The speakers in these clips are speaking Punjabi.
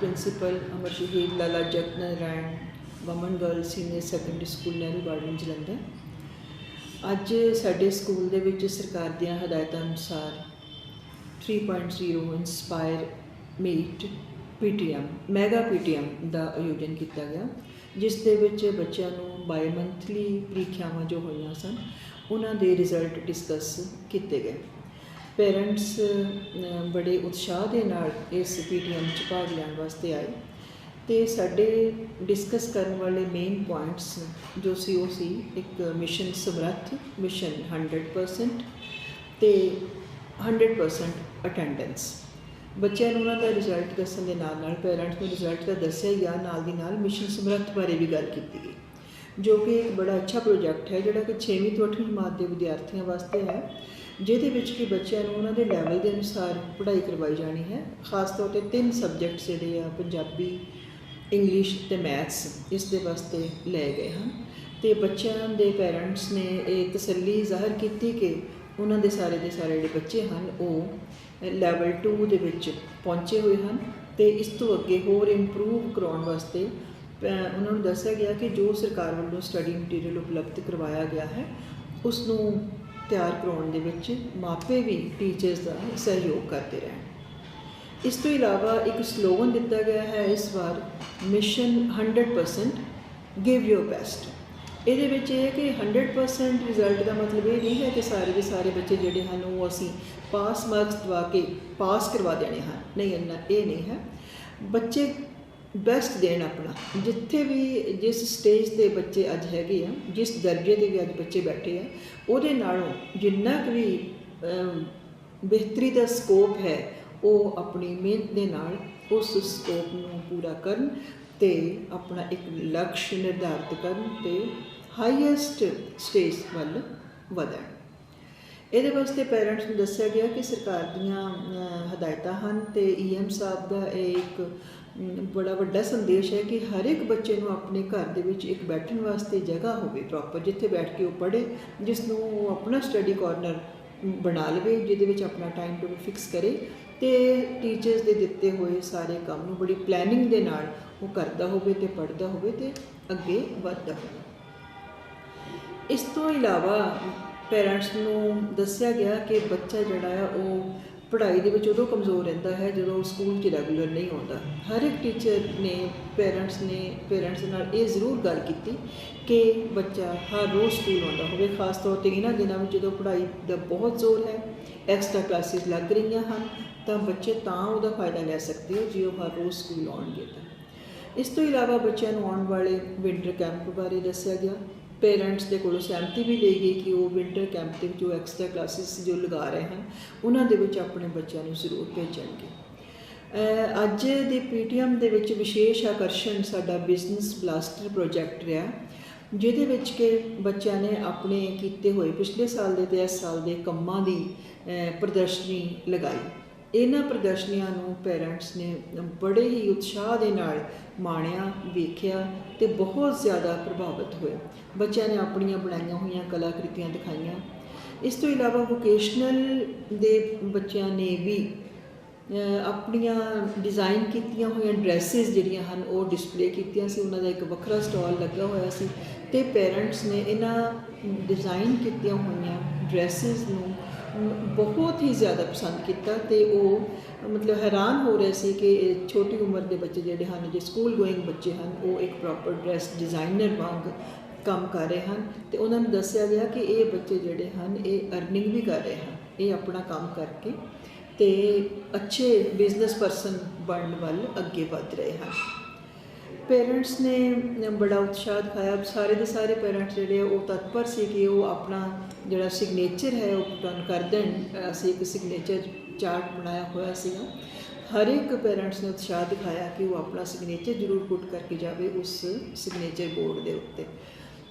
Principal Amar Shaheed Lala Jagat Narayan woman girl senior secondary school Nehru garden Jalandhar ਅੱਜ ਸਾਡੇ ਸਕੂਲ ਦੇ ਵਿੱਚ ਸਰਕਾਰ ਦੀਆਂ ਹਦਾਇਤਾਂ ਅਨੁਸਾਰ 3.0 inspire meet PTM mega PTM ਦਾ ਆਯੋਜਨ ਕੀਤਾ ਗਿਆ, ਜਿਸ ਦੇ ਵਿੱਚ ਬੱਚਿਆਂ ਨੂੰ ਬਾਈ ਮੰਥਲੀ ਪ੍ਰੀਖਿਆਵਾਂ ਜੋ ਹੋਈਆਂ ਸਨ, ਉਹਨਾਂ ਦੇ ਰਿਜ਼ਲਟ ਡਿਸਕਸ ਕੀਤੇ ਗਏ। ਪੇਰੈਂਟਸ ਬੜੇ ਉਤਸ਼ਾਹ ਦੇ ਨਾਲ ਇਸ ਪੀਟੀਐਮ 'ਚ ਭਾਗ ਲੈਣ ਵਾਸਤੇ ਆਏ ਤੇ ਸਾਡੇ ਡਿਸਕਸ ਕਰਨ ਵਾਲੇ ਮੇਨ ਪੁਆਇੰਟਸ ਜੋ ਸੀ ਉਹ ਸੀ ਇੱਕ ਮਿਸ਼ਨ ਸਮਰੱਥ ਮਿਸ਼ਨ 100% ਤੇ 100% ਅਟੈਂਡੈਂਸ ਬੱਚਿਆਂ ਨੂੰ ਉਹਨਾਂ ਦਾ ਰਿਜ਼ਲਟ ਦੱਸਣ ਦੇ ਨਾਲ ਨਾਲ ਪੇਰੈਂਟਸ ਨੂੰ ਰਿਜ਼ਲਟ ਤਾਂ ਦੱਸਿਆ ਹੀ ਆ, ਨਾਲ ਦੀ ਨਾਲ ਮਿਸ਼ਨ ਸਮਰੱਥ ਬਾਰੇ ਵੀ ਗੱਲ ਕੀਤੀ ਗਈ, ਜੋ ਕਿ ਇੱਕ ਬੜਾ ਅੱਛਾ ਪ੍ਰੋਜੈਕਟ ਹੈ, ਜਿਹੜਾ ਕਿ 6ਵੀਂ ਤੋਂ 8ਵੀਂ ਜਮਾਤ ਦੇ ਵਿਦਿਆਰਥੀਆਂ ਵਾਸਤੇ ਹੈ। ਜਿਹਦੇ ਵਿੱਚ ਕਿ ਬੱਚਿਆਂ ਨੂੰ ਉਹਨਾਂ ਦੇ ਲੈਵਲ ਦੇ ਅਨੁਸਾਰ ਪੜ੍ਹਾਈ ਕਰਵਾਈ ਜਾਣੀ ਹੈ ਖਾਸ ਤੌਰ ਤੇ ਤਿੰਨ ਸਬਜੈਕਟਸ ਜਿਹੜੇ ਆ ਪੰਜਾਬੀ ਇੰਗਲਿਸ਼ ਤੇ ਮੈਥਸ ਇਸ ਦੇ ਵਾਸਤੇ ਲਏ ਗਏ ਹਨ। ਤੇ ਬੱਚਿਆਂ ਦੇ ਪੇਰੈਂਟਸ ਨੇ ਇਹ ਤਸੱਲੀ ਜ਼ਾਹਰ ਕੀਤੀ ਕਿ ਉਹਨਾਂ ਦੇ ਸਾਰੇ ਦੇ ਸਾਰੇ ਜਿਹੜੇ ਬੱਚੇ ਹਨ ਉਹ ਲੈਵਲ 2 ਦੇ ਵਿੱਚ ਪਹੁੰਚੇ ਹੋਏ ਹਨ ਤੇ ਇਸ ਤੋਂ ਅੱਗੇ ਹੋਰ ਇੰਪਰੂਵ ਕਰਾਉਣ ਵਾਸਤੇ ਅ, ਉਹਨਾਂ ਨੂੰ ਦੱਸਿਆ ਗਿਆ ਕਿ ਜੋ ਸਰਕਾਰ ਵੱਲੋਂ ਸਟੱਡੀ ਮਟੀਰੀਅਲ ਉਪਲਬਧ ਕਰਵਾਇਆ ਗਿਆ ਹੈ ਉਸ ਨੂੰ ਤਿਆਰ ਕਰਾਉਣ ਦੇ ਵਿੱਚ ਮਾਪੇ ਵੀ ਟੀਚਰਸ ਦਾ ਸਹਿਯੋਗ ਕਰਦੇ ਰਹਿਣ। ਇਸ ਤੋਂ ਇਲਾਵਾ ਇੱਕ ਸਲੋਗਨ ਦਿੱਤਾ ਗਿਆ ਹੈ ਇਸ ਵਾਰ ਮਿਸ਼ਨ 100% ਗਿਵ ਯੋਰ ਬੈਸਟ ਇਹਦੇ ਵਿੱਚ ਇਹ ਹੈ ਕਿ 100% ਰਿਜ਼ਲਟ ਦਾ ਮਤਲਬ ਇਹ ਨਹੀਂ ਹੈ ਕਿ ਸਾਰੇ ਦੇ ਸਾਰੇ ਬੱਚੇ ਜਿਹੜੇ ਹਨ ਉਹ ਅਸੀਂ ਪਾਸ ਮਾਰਕਸ ਦਵਾ ਕੇ ਪਾਸ ਕਰਵਾ ਦੇਣੇ ਹਨ। ਨਹੀਂ, ਇੰਨਾ ਇਹ ਨਹੀਂ ਹੈ। ਬੱਚੇ ਬੈਸਟ ਦੇਣ ਆਪਣਾ। ਜਿੱਥੇ ਵੀ ਜਿਸ ਸਟੇਜ ਤੇ ਬੱਚੇ ਅੱਜ ਹੈਗੇ ਆ, ਜਿਸ ਦਰਜੇ ਤੇ ਵੀ ਅੱਜ ਬੱਚੇ ਬੈਠੇ ਆ, ਉਹਦੇ ਨਾਲੋਂ ਜਿੰਨਾ ਕੁ ਵੀ ਬਿਹਤਰੀ ਦਾ ਸਕੋਪ ਹੈ, ਉਹ ਆਪਣੀ ਮਿਹਨਤ ਦੇ ਨਾਲ ਉਸ ਸਕੋਪ ਨੂੰ ਪੂਰਾ ਕਰਨ ਤੇ ਆਪਣਾ ਇੱਕ ਲਕਸ਼ ਨਿਰਧਾਰਿਤ ਕਰਨ ਤੇ ਹਾਈਐਸਟ ਸਟੇਜ ਵੱਲ ਵਧਣ। ਇਹਦੇ ਵਾਸਤੇ ਪੇਰੈਂਟਸ ਨੂੰ ਦੱਸਿਆ ਗਿਆ ਕਿ ਸਰਕਾਰ ਦੀਆਂ ਹਦਾਇਤਾਂ ਹਨ ਤੇ ਈਐਮ ਸਾਹਿਬ ਦਾ ਇਹ ਇੱਕ ਬੜਾ ਵੱਡਾ ਸੰਦੇਸ਼ ਹੈ ਕਿ ਹਰ ਇੱਕ ਬੱਚੇ ਨੂੰ ਆਪਣੇ ਘਰ ਦੇ ਵਿੱਚ ਇੱਕ ਬੈਠਣ ਵਾਸਤੇ ਜਗ੍ਹਾ ਹੋਵੇ ਪ੍ਰੋਪਰ ਜਿੱਥੇ ਬੈਠ ਕੇ ਉਹ ਪੜ੍ਹੇ ਜਿਸ ਨੂੰ ਉਹ ਆਪਣਾ ਸਟੱਡੀ ਕਾਰਨਰ ਬਣਾ ਲਵੇ, ਜਿਹਦੇ ਵਿੱਚ ਆਪਣਾ ਟਾਈਮ ਟੇਬਲ ਫਿਕਸ ਕਰੇ ਤੇ ਟੀਚਰਸ ਦੇ ਦਿੱਤੇ ਹੋਏ ਸਾਰੇ ਕੰਮ ਨੂੰ ਬੜੀ ਪਲੈਨਿੰਗ ਦੇ ਨਾਲ ਉਹ ਕਰਦਾ ਹੋਵੇ ਤੇ ਪੜ੍ਹਦਾ ਹੋਵੇ ਤੇ ਅੱਗੇ ਵੱਧਦਾ ਹੋਵੇ। ਇਸ ਤੋਂ ਇਲਾਵਾ ਪੇਰੈਂਟਸ ਨੂੰ ਦੱਸਿਆ ਗਿਆ ਕਿ ਬੱਚਾ ਜਿਹੜਾ ਆ, ਉਹ ਪੜ੍ਹਾਈ ਦੇ ਵਿੱਚ ਉਦੋਂ ਕਮਜ਼ੋਰ ਰਹਿੰਦਾ ਹੈ ਜਦੋਂ ਉਹ ਸਕੂਲ 'ਚ ਰੈਗੂਲਰ ਨਹੀਂ ਆਉਂਦਾ। ਹਰ ਇੱਕ ਟੀਚਰ ਨੇ, ਪੇਰੈਂਟਸ ਨੇ, ਪੇਰੈਂਟਸ ਨਾਲ ਇਹ ਜ਼ਰੂਰ ਗੱਲ ਕੀਤੀ ਕਿ ਬੱਚਾ ਹਰ ਰੋਜ਼ ਸਕੂਲ ਆਉਂਦਾ ਹੋਵੇ, ਖਾਸ ਤੌਰ ਤੇ ਇਹਨਾਂ ਦਿਨਾਂ ਵਿੱਚ ਜਦੋਂ ਪੜ੍ਹਾਈ ਦਾ ਬਹੁਤ ਜ਼ੋਰ ਹੈ ਐਕਸਟਰਾ ਕਲਾਸਿਸ ਲੱਗ ਰਹੀਆਂ ਹਨ, ਤਾਂ ਬੱਚੇ ਤਾਂ ਉਹਦਾ ਫਾਇਦਾ ਲੈ ਸਕਦੇ ਹੋ ਜੇ ਉਹ ਹਰ ਰੋਜ਼ ਸਕੂਲ ਆਉਣਗੇ ਤਾਂ। ਇਸ ਤੋਂ ਇਲਾਵਾ ਬੱਚਿਆਂ ਨੂੰ ਆਉਣ ਵਾਲੇ ਵਿੰਟਰ ਕੈਂਪ ਬਾਰੇ ਦੱਸਿਆ ਗਿਆ ਪੇਰੈਂਟਸ ਦੇ ਕੋਲੋਂ ਸਹਿਮਤੀ ਵੀ ਲਈ ਗਈ ਕਿ ਉਹ ਵਿੰਟਰ ਕੈਂਪ ਦੇ ਵਿੱਚ ਜੋ ਐਕਸਟਰਾ ਕਲਾਸਿਸ ਜੋ ਲਗਾ ਰਹੇ ਹਨ, ਉਹਨਾਂ ਦੇ ਵਿੱਚ ਆਪਣੇ ਬੱਚਿਆਂ ਨੂੰ ਜ਼ਰੂਰ ਭੇਜਣਗੇ। ਅੱਜ ਦੇ ਪੀਟੀਐਮ ਦੇ ਵਿੱਚ ਵਿਸ਼ੇਸ਼ ਆਕਰਸ਼ਣ ਸਾਡਾ ਬਿਜ਼ਨਸ ਬਲਾਸਟਰ ਪ੍ਰੋਜੈਕਟ ਰਿਹਾ, ਜਿਹਦੇ ਵਿੱਚ ਕਿ ਬੱਚਿਆਂ ਨੇ ਆਪਣੇ ਕੀਤੇ ਹੋਏ ਪਿਛਲੇ ਸਾਲ ਦੇ ਤੇ ਇਸ ਸਾਲ ਦੇ ਕੰਮਾਂ ਦੀ ਪ੍ਰਦਰਸ਼ਨੀ ਲਗਾਈ। ਇਹਨਾਂ ਪ੍ਰਦਰਸ਼ਨੀਆਂ ਨੂੰ ਪੇਰੈਂਟਸ ਨੇ ਬੜੇ ਹੀ ਉਤਸ਼ਾਹ ਦੇ ਨਾਲ ਮਾਣਿਆ, ਵੇਖਿਆ ਤੇ ਬਹੁਤ ਜ਼ਿਆਦਾ ਪ੍ਰਭਾਵਿਤ ਹੋਏ ਬੱਚਿਆਂ ਨੇ ਆਪਣੀਆਂ ਬਣਾਈਆਂ ਹੋਈਆਂ ਕਲਾਕ੍ਰਿਤੀਆਂ ਦਿਖਾਈਆਂ। ਇਸ ਤੋਂ ਇਲਾਵਾ ਵੋਕੇਸ਼ਨਲ ਦੇ ਬੱਚਿਆਂ ਨੇ ਵੀ ਆਪਣੀਆਂ ਡਿਜ਼ਾਈਨ ਕੀਤੀਆਂ ਹੋਈਆਂ ਡਰੈਸਸ ਜਿਹੜੀਆਂ ਹਨ, ਉਹ ਡਿਸਪਲੇ ਕੀਤੀਆਂ ਸੀ। ਉਹਨਾਂ ਦਾ ਇੱਕ ਵੱਖਰਾ ਸਟਾਲ ਲੱਗਾ ਹੋਇਆ ਸੀ ਤੇ ਪੇਰੈਂਟਸ ਨੇ ਇਹਨਾਂ ਡਿਜ਼ਾਈਨ ਕੀਤੀਆਂ ਹੋਈਆਂ ਡਰੈਸਸ ਨੂੰ ਬਹੁਤ ਹੀ ਜ਼ਿਆਦਾ ਪਸੰਦ ਕੀਤਾ ਤੇ ਉਹ, ਮਤਲਬ ਹੈਰਾਨ ਹੋ ਰਹੇ ਸੀ ਕਿ ਇਹ ਛੋਟੀ ਉਮਰ ਦੇ ਬੱਚੇ ਜਿਹੜੇ ਹਨ, ਜੇ ਸਕੂਲ ਗੋਇੰਗ ਬੱਚੇ ਹਨ, ਉਹ ਇੱਕ ਪ੍ਰੋਪਰ ਡਰੈਸ ਡਿਜ਼ਾਈਨਰ ਵਾਂਗ ਕੰਮ ਕਰ ਰਹੇ ਹਨ ਤੇ ਉਹਨਾਂ ਨੂੰ ਦੱਸਿਆ ਗਿਆ ਕਿ ਇਹ ਬੱਚੇ ਜਿਹੜੇ ਹਨ, ਇਹ ਅਰਨਿੰਗ ਵੀ ਕਰ ਰਹੇ ਹਨ, ਇਹ ਆਪਣਾ ਕੰਮ ਕਰਕੇ ਤੇ ਅੱਛੇ ਬਿਜ਼ਨਸ ਪਰਸਨ ਬਣਨ ਵੱਲ ਅੱਗੇ ਵਧ ਰਹੇ ਹਨ। ਪੇਰੈਂਟਸ ਨੇ ਬੜਾ ਉਤਸ਼ਾਹ ਦਿਖਾਇਆ। ਸਾਰੇ ਦੇ ਸਾਰੇ ਪੇਰੈਂਟਸ ਜਿਹੜੇ ਆ, ਉਹ ਤਤਪਰ ਸੀ ਕਿ ਉਹ ਆਪਣਾ ਜਿਹੜਾ ਸਿਗਨੇਚਰ ਹੈ, ਉਹ ਪੁਟਨ ਕਰ ਦੇਣ। ਅਸੀਂ ਇੱਕ ਸਿਗਨੇਚਰ ਚਾਰਟ ਬਣਾਇਆ ਹੋਇਆ ਸੀਗਾ। ਹਰ ਇੱਕ ਪੇਰੈਂਟਸ ਨੇ ਉਤਸ਼ਾਹ ਦਿਖਾਇਆ ਕਿ ਉਹ ਆਪਣਾ ਸਿਗਨੇਚਰ ਜ਼ਰੂਰ ਪੁੱਟ ਕਰਕੇ ਜਾਵੇ ਉਸ ਸਿਗਨੇਚਰ ਬੋਰਡ ਦੇ ਉੱਤੇ।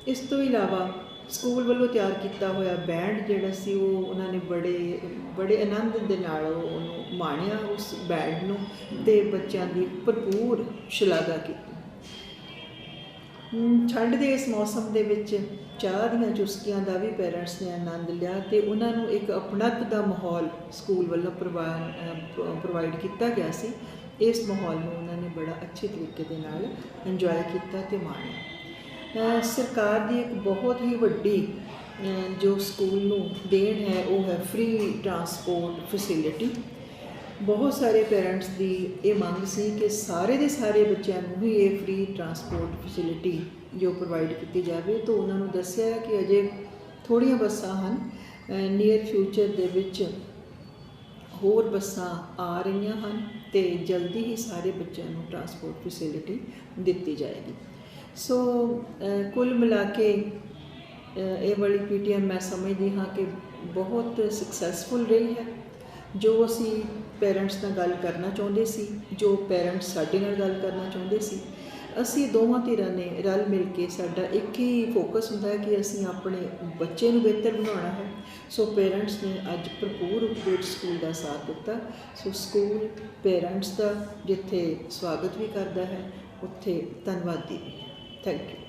ਇਸ ਤੋਂ ਇਲਾਵਾ ਸਕੂਲ ਵੱਲੋਂ ਤਿਆਰ ਕੀਤਾ ਹੋਇਆ ਬੈਂਡ ਜਿਹੜਾ ਸੀ, ਉਹ ਉਹਨਾਂ ਨੇ ਬੜੇ ਬੜੇ ਆਨੰਦ ਦੇ ਨਾਲ ਉਹਨੂੰ ਮਾਣਿਆ ਉਸ ਬੈਂਡ ਨੂੰ ਤੇ ਬੱਚਿਆਂ ਦੀ ਭਰਪੂਰ ਸ਼ਲਾਘਾ ਕੀਤੀ। ਠੰਡ ਦੇ ਇਸ ਮੌਸਮ ਦੇ ਵਿੱਚ ਚਾਹ ਦੀਆਂ ਚੁਸਕੀਆਂ ਦਾ ਵੀ ਪੇਰੈਂਟਸ ਨੇ ਆਨੰਦ ਲਿਆ ਤੇ ਉਹਨਾਂ ਨੂੰ ਇੱਕ ਅਪਣਤ ਦਾ ਮਾਹੌਲ ਸਕੂਲ ਵੱਲੋਂ ਪ੍ਰੋਵਾਈਡ ਕੀਤਾ ਗਿਆ ਸੀ। ਇਸ ਮਾਹੌਲ ਨੂੰ ਉਹਨਾਂ ਨੇ ਬੜਾ ਅੱਛੇ ਤਰੀਕੇ ਦੇ ਨਾਲ ਇੰਜੋਏ ਕੀਤਾ ਤੇ ਮਾਣਿਆ। ਸਰਕਾਰ ਦੀ ਇੱਕ ਬਹੁਤ ਹੀ ਵੱਡੀ ਜੋ ਸਕੂਲ ਨੂੰ ਦੇਣ ਹੈ, ਉਹ ਹੈ ਫ੍ਰੀ ਟਰਾਂਸਪੋਰਟ ਫੈਸਿਲਿਟੀ ਬਹੁਤ ਸਾਰੇ ਪੇਰੈਂਟਸ ਦੀ ਇਹ ਮੰਗ ਸੀ ਕਿ ਸਾਰੇ ਦੇ ਸਾਰੇ ਬੱਚਿਆਂ ਨੂੰ ਹੀ ਇਹ ਫ੍ਰੀ ਟਰਾਂਸਪੋਰਟ ਫੈਸਿਲਿਟੀ ਜੋ ਪ੍ਰੋਵਾਈਡ ਕੀਤੀ ਜਾਵੇ। ਤਾਂ ਉਹਨਾਂ ਨੂੰ ਦੱਸਿਆ ਕਿ ਅਜੇ ਥੋੜ੍ਹੀਆਂ ਬੱਸਾਂ ਹਨ ਨੀਅਰ ਫਿਊਚਰ ਦੇ ਵਿੱਚ ਹੋਰ ਬੱਸਾਂ ਆ ਰਹੀਆਂ ਹਨ ਤੇ ਜਲਦੀ ਹੀ ਸਾਰੇ ਬੱਚਿਆਂ ਨੂੰ ਟਰਾਂਸਪੋਰਟ ਫੈਸਿਲਿਟੀ ਦਿੱਤੀ ਜਾਏਗੀ। ਸੋ ਕੁੱਲ ਮਿਲਾ ਕੇ ਇਹ ਵਾਲੀ ਪੀਟੀਐਮ ਮੈਂ ਸਮਝਦੀ ਹਾਂ ਕਿ ਬਹੁਤ ਸਕਸੈਸਫੁਲ ਰਹੀ ਹੈ। ਜੋ ਅਸੀਂ ਪੇਰੈਂਟਸ ਨਾਲ ਗੱਲ ਕਰਨਾ ਚਾਹੁੰਦੇ ਸੀ, ਜੋ ਪੇਰੈਂਟਸ ਸਾਡੇ ਨਾਲ ਗੱਲ ਕਰਨਾ ਚਾਹੁੰਦੇ ਸੀ, ਅਸੀਂ ਦੋਵਾਂ ਧਿਰਾਂ ਨੇ ਰਲ ਮਿਲ ਕੇ ਸਾਡਾ ਇੱਕ ਹੀ ਫੋਕਸ ਹੁੰਦਾ ਹੈ ਕਿ ਅਸੀਂ ਆਪਣੇ ਬੱਚੇ ਨੂੰ ਬਿਹਤਰ ਬਣਾਉਣਾ ਹੈ। ਸੋ ਪੇਰੈਂਟਸ ਨੇ ਅੱਜ ਭਰਪੂਰ ਰੂਪ ਸਕੂਲ ਦਾ ਸਾਥ ਦਿੱਤਾ। ਸੋ ਸਕੂਲ ਪੇਰੈਂਟਸ ਦਾ ਜਿੱਥੇ ਸਵਾਗਤ ਵੀ ਕਰਦਾ ਹੈ, ਉੱਥੇ ਧੰਨਵਾਦੀ ਵੀ ਥੈਂਕ ਯੂ